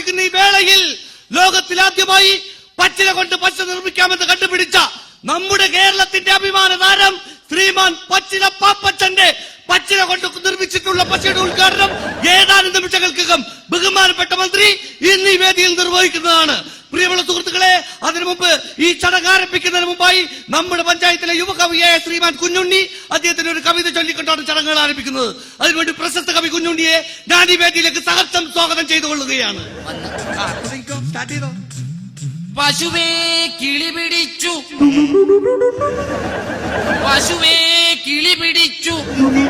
ആഘോഷിക്കുന്ന ഈ വേളയിൽ ലോകത്തിൽ ആദ്യമായി പച്ചില കൊണ്ട് പച്ച നിർമ്മിക്കാമെന്ന് കണ്ടുപിടിച്ച നമ്മുടെ കേരളത്തിന്റെ അഭിമാന താരം ശ്രീമാൻ പച്ചില പാപ്പച്ചന്റെ പച്ചില കൊണ്ട് നിർമ്മിച്ചിട്ടുള്ള പച്ചയുടെ ഉദ്ഘാടനം ഏതാനും നിമിഷങ്ങൾക്കകം ബഹുമാനപ്പെട്ട മന്ത്രി ഇന്ന് ഈ വേദിയിൽ നിർവഹിക്കുന്നതാണ്. പ്രിയമുള്ള സുഹൃത്തുക്കളെ അതിനു മുമ്പ് ഈ ചടങ്ങ് ആരംഭിക്കുന്നതിന് മുമ്പായി നമ്മുടെ പഞ്ചായത്തിലെ യുവകവിയായ ശ്രീമാൻ കുഞ്ഞുണ്ണി അദ്ദേഹത്തിന് ഒരു കവിത ചൊല്ലിക്കൊണ്ടാണ് ചടങ്ങുകൾ ആരംഭിക്കുന്നത്. അതിനുവേണ്ടി പ്രശസ്ത കവി കുഞ്ഞുണ്ണിയെ ഞാൻ വേദിയിലേക്ക് സഹർഷം സ്വാഗതം ചെയ്തുകൊള്ളുകയാണ്. കൊള്ളുകയാണ് പശുവേ കിളി പിടിച്ചു. പശുവേ കിളി പിടിച്ചു. നീ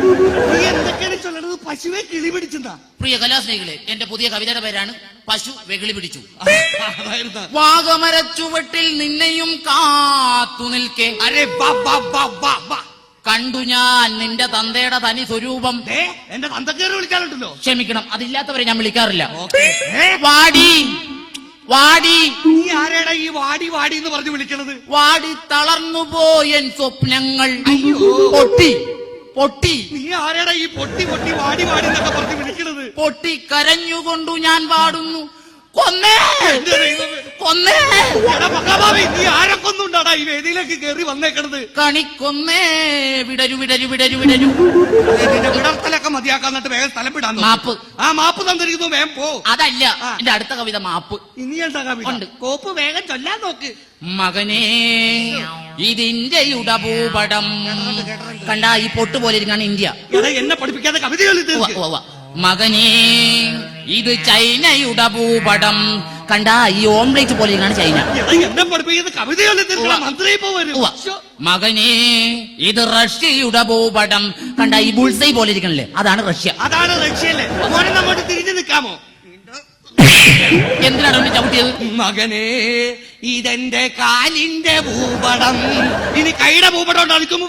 എന്തൊക്കെയാണ് ചൊല്ലണത്? പശുവെ കിളി പിടിച്ചെന്താ പ്രിയ കലാസ്നേഹികളെ എന്റെ പുതിയ കവിതയുടെ പേരാണ് പശു വെകിളി പിടിച്ചു. അതായിരുന്നു. വാഗമരച്ചുവട്ടിൽ നിന്നെയും കാത്തു നിൽക്കെ. അരെ ബാ ബാ ബാ ബാ ബാ കണ്ടു ഞാൻ നിന്റെ തന്തയുടെ തനി സ്വരൂപം. ദേ, എന്റെ തന്തക്കേറി വിളിക്കാറുണ്ടല്ലോ. ക്ഷമിക്കണം അതില്ലാത്തവരെ ഞാൻ വിളിക്കാറില്ല. വാടി. വാടി. നീ ആരേടാ ഈ വാടി വാടി എന്ന് പറഞ്ഞു വിളിക്കണത്? വാടി തളർന്നു പോയൻ സ്വപ്നങ്ങൾ. പൊട്ടി പൊട്ടി. നീ ആരേടാ ഈ പൊട്ടി പൊട്ടി വാടി വാടി എന്നൊക്കെ പറഞ്ഞു വിളിക്കണത്? പൊട്ടി കരഞ്ഞുകൊണ്ടു ഞാൻ പാടുന്നു കൊന്നേ. കൊന്നേ. എടാ മഹാഭാവി നീ ആരെ കൊന്നുണ്ടാടാ? ഈ വേദിയിലേക്ക് കയറി വന്നേക്കണത്. കണിക്കൊന്നേ വിടരു വിടരു വിടരു വിടരു. അതെ, നിന്റെ വിടർത്തലൊക്കെ മതിയാക്കാൻ എന്നിട്ട് വേഗം സ്ഥലം വിടാൻ നോക്ക്. മാപ്പ്. ആ മാപ്പ് തന്നിരിക്കുന്നു വേഗം പോ. അതല്ല. എന്റെ അടുത്ത കവിത മാപ്പ്. ഇനി എന്താ കവിത? ഉണ്ട്. കോപ്പ് വേഗം ചൊല്ലാൻ നോക്ക്. മകനേ ഇതിന്റെ ഉടഭൂപടം. കണ്ട ഈ പൊട്ട് പോലെ ഇരിക്കാണ് ഇന്ത്യ. എടാ എന്നെ പഠിപ്പിക്കാതെ കവിത ചൊല്ലി ഉവ്വ, തീർക്ക്. ഉവ്വ. മകനേ ഇത് ചൈനയുടെ ഭൂപടം കണ്ട ഈ ഓംലേറ്റ് പോലെ ഇരിക്കാണ് ചൈന. മകനെ ഇത് റഷ്യയുടെ ഭൂപടം. കണ്ട ഈ ബുൾസൈ പോലെ ഇരിക്കണല്ലേ? അതാണ് റഷ്യ. അതാണ് റഷ്യല്ലേ തിരിഞ്ഞു നിൽക്കാമോ? എന്തിനാണ് അവനെ ചവിട്ടിയത്? മകനെ ഇതെന്റെ കാലിന്റെ ഭൂപടം. ഇനി കൈയുടെ ഭൂപടം ഉണ്ടാകുമ്പോ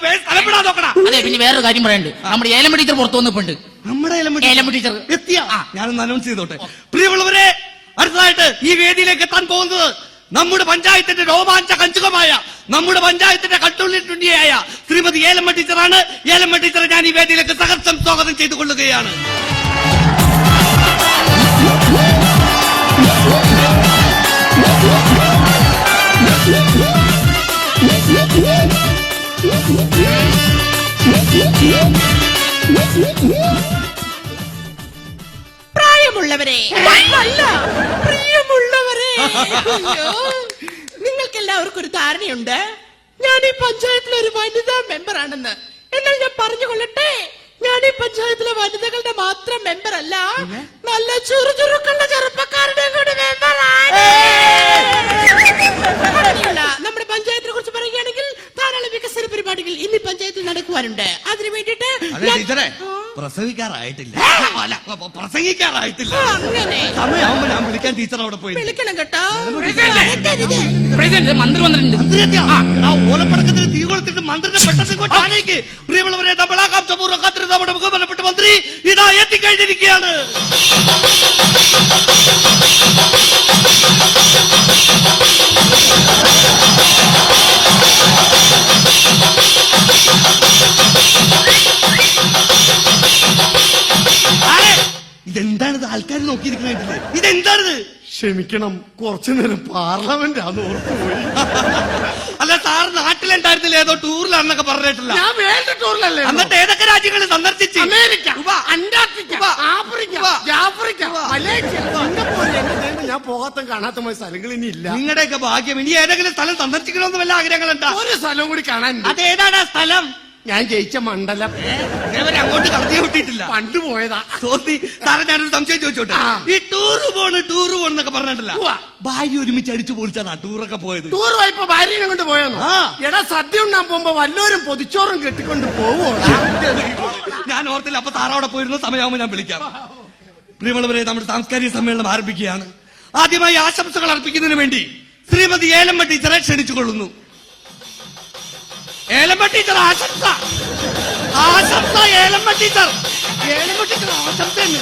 അതെ പിന്നെ വേറൊരു കാര്യം പറയണ്ട്. നമ്മുടെ ഏലമ്പ ടീച്ചർ പുറത്തു വന്നിട്ടുണ്ട് നമ്മുടെ ഏലമ്പ ടീച്ചർ എത്തിയ? ഞാനൊന്ന് അനൗൺസ് ചെയ്തോട്ടെ. പ്രിയമുള്ളവരെ അടുത്തതായിട്ട് ഈ വേദിയിലേക്ക് എത്താൻ പോകുന്നത് നമ്മുടെ പഞ്ചായത്തിന്റെ രോമാഞ്ച കഞ്ചുകമായ നമ്മുടെ പഞ്ചായത്തിന്റെ കട്ടുള്ളിട്ടുണ്ടിയായ ശ്രീമതി ഏലമ്മ ടീച്ചറാണ് ഏലമ്മ ടീച്ചറെ ഞാൻ ഈ വേദിയിലേക്ക് സഹർഷം സ്വാഗതം ചെയ്തു കൊള്ളുകയാണ് പ്രായമുള്ളവരെ. നിങ്ങൾക്ക് എല്ലാവർക്കും ഒരു ധാരണയുണ്ട്. ഞാൻ ഈ പഞ്ചായത്തിലെ ഒരു വനിതാ മെമ്പർ ആണെന്ന് എന്നാൽ ഞാൻ പറഞ്ഞു കൊള്ളട്ടെ ഞാൻ ഈ പഞ്ചായത്തിലെ വനിതകളുടെ മാത്രം മെമ്പർ അല്ല നല്ല ചുറുചുറുക്കുള്ള ചെറുപ്പക്കാരുടെ കൂടെ മെമ്പർ അങ്ങനെയല്ല, നമ്മുടെ പഞ്ചായത്തിനെ കുറിച്ച് പറയുകയാണെങ്കിൽ ധാരാളം വികസന പരിപാടികൾ ഇനി പഞ്ചായത്തിൽ നടക്കുവാനുണ്ട്. അതിനു വേണ്ടിയിട്ട് അതെ ടീച്ചറെ പ്രസവിക്കാറായിട്ടില്ല അല്ല പ്രസംഗിക്കാറായിട്ടില്ല. സമയമാകുമ്പോ ഞാൻ വിളിക്കാൻ ടീച്ചർ അവിടെ പോയി. വിളിക്കണം കേട്ടോ. പ്രസിഡന്റ് മന്ത്രി വന്നിട്ടുണ്ട്? ആ. ഓലപ്പടക്കത്തിന് തീ കൊളുത്തിട്ട് മന്ത്രിയുടെ പെട്ടെന്ന് ഇങ്ങോട്ട് ആനയിക്ക്. പ്രിയമുള്ളവരെ നമ്മൾ ആകാംക്ഷപൂർവം കാത്തിരുന്ന നമ്മുടെ ബഹുമാനപ്പെട്ട മന്ത്രി ഇതാ എത്തിക്കഴിഞ്ഞിരിക്കുകയാണ്. നോക്കിയിരിക്കണില്ലേ ഇതെന്താണിത്? ക്ഷമിക്കണം കുറച്ചു നേരം പാർലമെന്റ് ആന്ന് ഓർത്തുപോയി അല്ല സാർ നാട്ടിലുണ്ടായിരുന്നില്ല? ഏതോ ടൂറിലാണെന്നൊക്കെ പറഞ്ഞിട്ടില്ല. ഞാൻ വേൾഡ് ടൂറിലല്ലേ എന്നിട്ട് ഏതൊക്കെ രാജ്യങ്ങൾ സന്ദർശിച്ച്? America. Antarctica Africa. Africa Malaysia Singapore ഞാൻ പോകാത്ത കാണാത്ത സ്ഥലങ്ങൾ ഇനി ഇല്ല. നിങ്ങളുടെയൊക്കെ ഭാഗ്യം. ഇനി ഏതെങ്കിലും സ്ഥലം സന്ദർശിക്കണമെന്ന് വല്ല ആഗ്രഹങ്ങളുണ്ടോ? ഒരു സ്ഥലവും കൂടി കാണാൻ അതേതാണ് ആ സ്ഥലം? ഞാൻ ജയിച്ച മണ്ഡലം. ഇതേവരെ അങ്ങോട്ട് കടത്തി വിട്ടിട്ടില്ല. പണ്ട് പോയതാ. തോന്നി. സാറേ ഞാനൊരു സംശയം ചോദിച്ചോട്ടെ? ആ. ഈ ടൂറ് പോണ് ടൂറ് പോണെന്നൊക്കെ പറഞ്ഞിട്ടില്ല. ഉവ്വ. ഭാര്യ ഒരുമിച്ച് അടിച്ചു പൊളിച്ചാണ് ടൂറൊക്കെ പോയത്. ടൂർ പോയപ്പോ ഭാര്യനെ കൊണ്ട് പോയെന്നു? ആ. എടാ സദ്യ ഉണ്ടാൻ പോകുമ്പോ വല്ലോരും പൊതിച്ചോറും കെട്ടിക്കൊണ്ട് പോവോ? ഞാൻ ഓർത്തില്ല അപ്പൊ സാറവിടെ പോയിരുന്ന സമയമാകുമ്പോൾ ഞാൻ വിളിക്കാം. പ്രിയമുള്ളവരെ നമ്മുടെ സാംസ്കാരിക സമ്മേളനം ആരംഭിക്കുകയാണ്. ആദ്യമായി ആശംസകൾ അർപ്പിക്കുന്നതിന് വേണ്ടി ശ്രീമതി ഏലമ്മ ടീച്ചറെ ക്ഷണിച്ചു കൊള്ളുന്നു ഏലമ്മ ടീച്ചർ ആശംസ. ആശംസ ഏലമ്മ ടീച്ചർ. ഏലമ്മ ടീച്ചർ ആശംസ തന്നെ.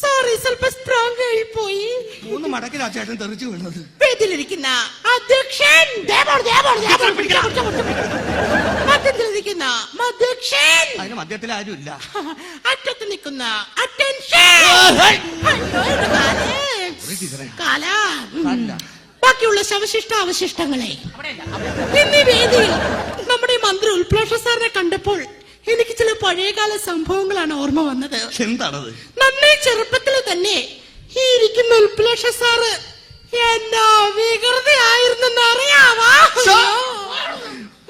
സോറി സ്വല്പ സ്ട്രോങ് ആയി പോയി. മൂന്ന് മടക്കിലാ ചേട്ടൻ തെറിച്ചു വീണത്. വേദിയിലിരിക്കുന്ന അധ്യക്ഷൻ. മധ്യക്ഷൻ അതിന് മധ്യത്തിൽ അറ്റത്ത് നിൽക്കുന്ന അറ്റൻഷൻ ബാക്കിയുള്ള ശവശിഷ്ട അവശിഷ്ടങ്ങളെ. ഇന്ന് വേദിയിൽ നമ്മുടെ ഈ മന്ത്രി ഉൽപ്ലോഷ സാറിനെ കണ്ടപ്പോൾ എനിക്ക് ചില പഴയകാല സംഭവങ്ങളാണ് ഓർമ്മ വന്നത്. എന്താണത്? നന്നേ ചെറുപ്പത്തിൽ തന്നെ ഈ ഇരിക്കുന്ന ഉൽപ്ലാഷ സാറ് എന്നാ വികൃതിയായിരുന്നെന്ന് അറിയാവാ?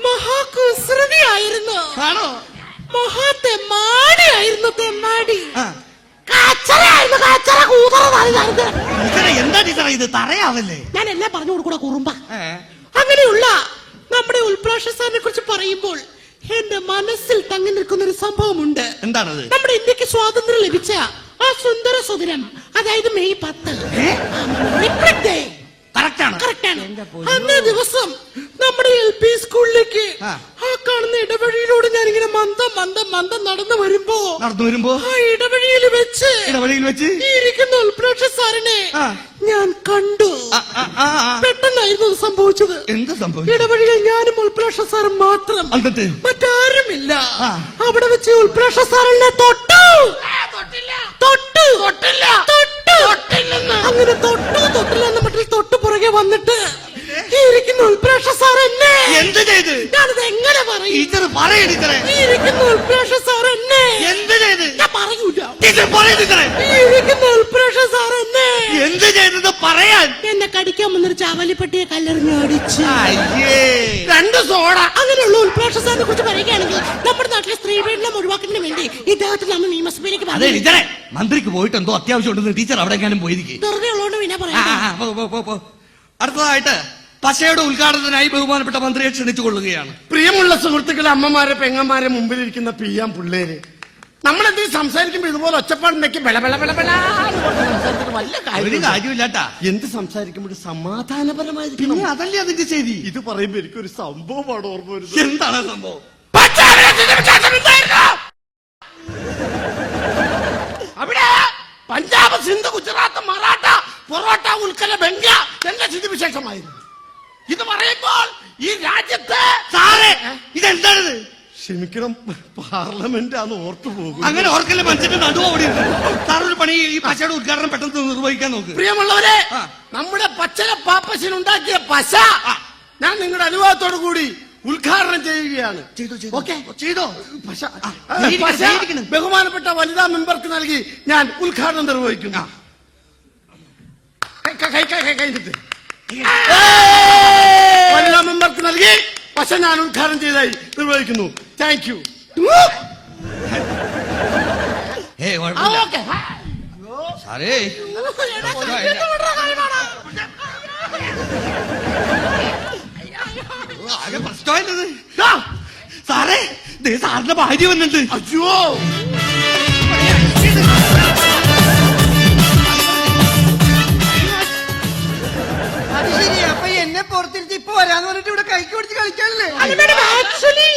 മഹാകുസൃതിയായിരുന്നു. മഹാ തെമ്മാടിയായിരുന്നു തെമ്മാടി ആ. കാച്ചറയായിരുന്നു കാച്ചറ കൂതറതായിരുന്നു ടീച്ചറെ എന്താ ടീച്ചറെ ഇത്? തറയാവല്ലേ? ഞാൻ എല്ലാം പറഞ്ഞു കൊടുക്കൂടാ കുറുമ്പ? അങ്ങനെയുള്ള നമ്മുടെ ഉൽപ്രാഷ സാറിനെ കുറിച്ച് പറയുമ്പോൾ എന്റെ മനസ്സിൽ തങ്ങി നിൽക്കുന്ന ഒരു സംഭവമുണ്ട്. എന്താണത്? നമ്മുടെ ഇന്ത്യയ്ക്ക് സ്വാതന്ത്ര്യം ലഭിച്ച ആ സുന്ദര സുദിനം അതായത് മെയ് പത്ത്. റിപ്പബ്ലിക് ഡേ കറക്റ്റ് ആണ് കറക്റ്റ് ആണ് അന്നേ ദിവസം നമ്മുടെ എൽ പി സ്കൂളിലേക്ക് ആ. കാണുന്ന ഇടവഴിയിലൂടെ ഞാൻ ഇങ്ങനെ മന്ദം മന്ദം മന്ദം നടന്നു വരുമ്പോ നടന്നു വരുമ്പോ? ആ ഇടവഴിയിൽ വെച്ച് ഇടവഴിയിൽ വെച്ച്? ഈ ഇരിക്കുന്ന ഉൽപ്രേക്ഷ സാറിനെ. ഞാൻ കണ്ടു. പെട്ടെന്നായിരുന്നു അത് സംഭവിച്ചത്. എന്ത് സംഭവിച്ചു? ഇടവഴിയിൽ ഞാനും ഉൽപ്രേക്ഷ സാറും മാത്രം. മറ്റാരുമില്ല. അവിടെ വെച്ച് ഉൽപ്രേക്ഷ സാറിനെ തൊട്ടു. തൊട്ടു. തൊട്ടില്ല. തൊട്ടു. അങ്ങനെ തൊട്ടു തൊട്ടില്ല പുറകെ വന്നിട്ട് ഇരിക്കുന്ന ഉൽപ്രാക്ഷ സാർ എന്നെ എന്ത് ചെയ്ത്? ഞാനത് എങ്ങനെ പറയും? ടീച്ചർ പറയ ടീച്ചറെ. ഈ ഇരിക്കുന്ന ഉൽപ്രാക്ഷ സാർ എന്നെ എന്ത് ചെയ്ത്? ഞാൻ പറയൂല. ടീച്ചർ പറയ ടീച്ചറെ. ഈ ഇരിക്കുന്ന ഉൽപ്രാക്ഷ സാർ എന്നെ എന്ത് പറയാൻ. എന്നെ കടിക്കാൻ വന്നൊരു ചാവലിപ്പട്ടിയെ കല്ലെറിഞ്ഞ് അടിച്ച്. അയ്യേ. രണ്ട് സോഡ. അങ്ങനെയുള്ള ഉൽപ്രേക്ഷ സാറിനെ കുറിച്ച് പറയുകയാണെങ്കിൽ നമ്മുടെ നാട്ടിലെ സ്ത്രീ പീഡനം ഒഴിവാക്കുന്നതിന് വേണ്ടി ഇദ്ദേഹത്തിന് നമ്മൾ നിയമസഭയിലേക്ക് അതെ പറഞ്ഞു ടീച്ചറെ. മന്ത്രിക്ക് പോയിട്ട് എന്തോ അത്യാവശ്യം ഉണ്ടെന്ന് ടീച്ചർ അവിടെ എങ്ങാനും പോയിരിക്കും. വെറുതെ ഉള്ളതുകൊണ്ട് പിന്നെ പറയാം അടുത്തതായിട്ട് പശയുടെ ഉദ്ഘാടനത്തിനായി ബഹുമാനപ്പെട്ട മന്ത്രിയെ ക്ഷണിച്ചു കൊള്ളുകയാണ് പ്രിയമുള്ള സുഹൃത്തുക്കളെ അമ്മമാരെ പെങ്ങന്മാരെ മുമ്പിലിരിക്കുന്ന പിയാം പിള്ളേര്. നമ്മളെന്തെങ്കിലും സംസാരിക്കുമ്പോ ഇതുപോലെ ഒച്ചപ്പാടുണ്ടെങ്കിൽ ബല ബല ബല ബല വല്ല ഒരു കാര്യം കാര്യമില്ലാട്ടാ എന്ത് സംസാരിക്കുമ്പോൾ സമാധാനപരമായി പിന്നെ അതല്ലേ അതിന്റെ ശരി? ഇത് പറയുമ്പോ എനിക്കൊരു സംഭവമാണ് ഓർമ്മ വരുന്നത്. എന്താണ് സംഭവം? അവിടെ പഞ്ചാബ് സിന്ധു ഗുജറാത്ത് പൊറോട്ട ഉൽക്കല ബംഗ എല്ലാം സ്ഥിതിവിശേഷമായിരുന്നു. ഇത് പറയുമ്പോൾ ഈ രാജ്യത്ത് സാറേ ഇതെന്താണിത്? ക്ഷമിക്കണം പാർലമെന്റ് ആണ് ഓർത്തു പോകും അങ്ങനെ ഓർക്കല്ലേ മനസ്സിന്റെ നടുവോടി ഓടി സാർ ഒരു പണി ഈ പശയുടെ ഉദ്ഘാടനം പെട്ടെന്ന് നിർവഹിക്കാൻ നോക്ക്. പ്രിയമുള്ളവരെ നമ്മുടെ പച്ചല പാപ്പശനുണ്ടാക്കിയ പശ ഞാൻ നിങ്ങളുടെ അനുഭവത്തോടു കൂടി ഉദ്ഘാടനം ചെയ്യുകയാണ്. ചെയ്തോ ചെയ്തോ. ഓക്കെ? പശ. ബഹുമാനപ്പെട്ട വനിതാ മെമ്പർക്ക് നൽകി ഞാൻ ഉദ്ഘാടനം നിർവഹിക്കുന്നു. വനിതാ മെമ്പർക്ക് നൽകി. പക്ഷെ ഞാൻ ഉദ്ഘാടനം ചെയ്തായി നിർവഹിക്കുന്നു. താങ്ക് യു സാറേ ആകെ പ്രശ്നമായിട്ടത്. സാറേ സാറിന്റെ ഭാര്യ വന്നിട്ടുണ്ട്. അയ്യോ. പുറത്തിരുത്തി ഇപ്പൊ വരാന്ന് പറഞ്ഞിട്ട് ഇവിടെ കൈക്ക് പിടിച്ച് കളിക്കാനല്ലേ? ആക്ച്വലി.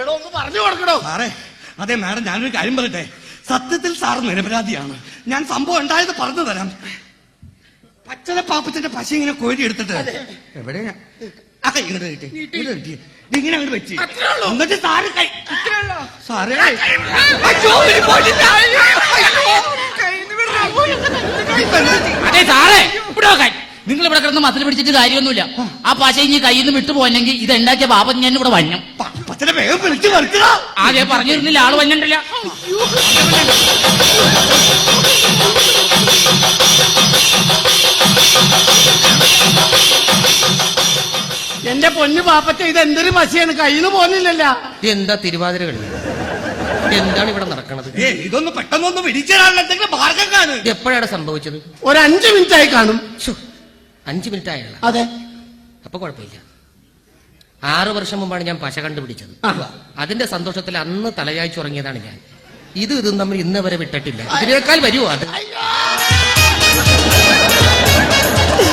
എടോ ഒന്ന് പറഞ്ഞു കൊടുക്കണോ? സാറേ അതെ മാഡം ഞാനൊരു കാര്യം പറയട്ടെ? സത്യത്തിൽ സാർ നിരപരാധിയാണ്. ഞാൻ സംഭവം ഉണ്ടായത് പറഞ്ഞു തരാം. പച്ചല പാപ്പത്തിന്റെ പശ ഇങ്ങനെ കോരി എടുത്തിട്ട്. എവിടെയാ? ആ കൈ ഇങ്ങോട്ട് കിട്ടി ഇങ്ങോട്ട് കിട്ടി ഇങ്ങനെ അങ്ങോട്ട് വെച്ച്. എന്നിട്ട് സാറ് കൈ. അതെ സാറേ. ഇവിടെ കൈ നിങ്ങൾ ഇവിടെ കിടന്ന് മസിൽ പിടിച്ചിട്ട് കാര്യമൊന്നുമില്ല. ആ. പശ ഇനി കയ്യിൽ നിന്ന് വിട്ടു പോയെങ്കിൽ ഇത് ഉണ്ടാക്കിയ പാപം ഞാൻ ഇവിടെ വന്നു. ആകെ പറഞ്ഞിരുന്നില്ല ആൾ വഞ്ഞിട്ടില്ല പൊന്നു പാപ്പച്ച ഇത് എന്തൊരു പശയാണ്? കയ്യിൽ നിന്ന് പോന്നില്ലല്ല. എന്താ തിരുവാതിര കളി എന്താണ് ഇവിടെ നടക്കണത്? ഏ ഇതൊന്ന് പെട്ടെന്നൊന്ന് പിടിച്ചിടാനുള്ള മാർഗം കാണു. എപ്പോഴാണ് സംഭവിച്ചത്? ഒരു അഞ്ചു മിനിറ്റ് ആയി കാണും അഞ്ചു മിനിറ്റ് ആയുള്ള അതെ. അപ്പൊ കുഴപ്പമില്ല. ആറു വർഷം മുമ്പാണ് ഞാൻ പശ കണ്ടുപിടിച്ചത്. അതിന്റെ സന്തോഷത്തിൽ അന്ന് തലയാഴ്ച ഉറങ്ങിയതാണ് ഞാൻ. ഇത് ഇതും തമ്മിൽ ഇന്ന് വരെ വിട്ടിട്ടില്ല. ഇതിനേക്കാൾ വരുമോ അത്.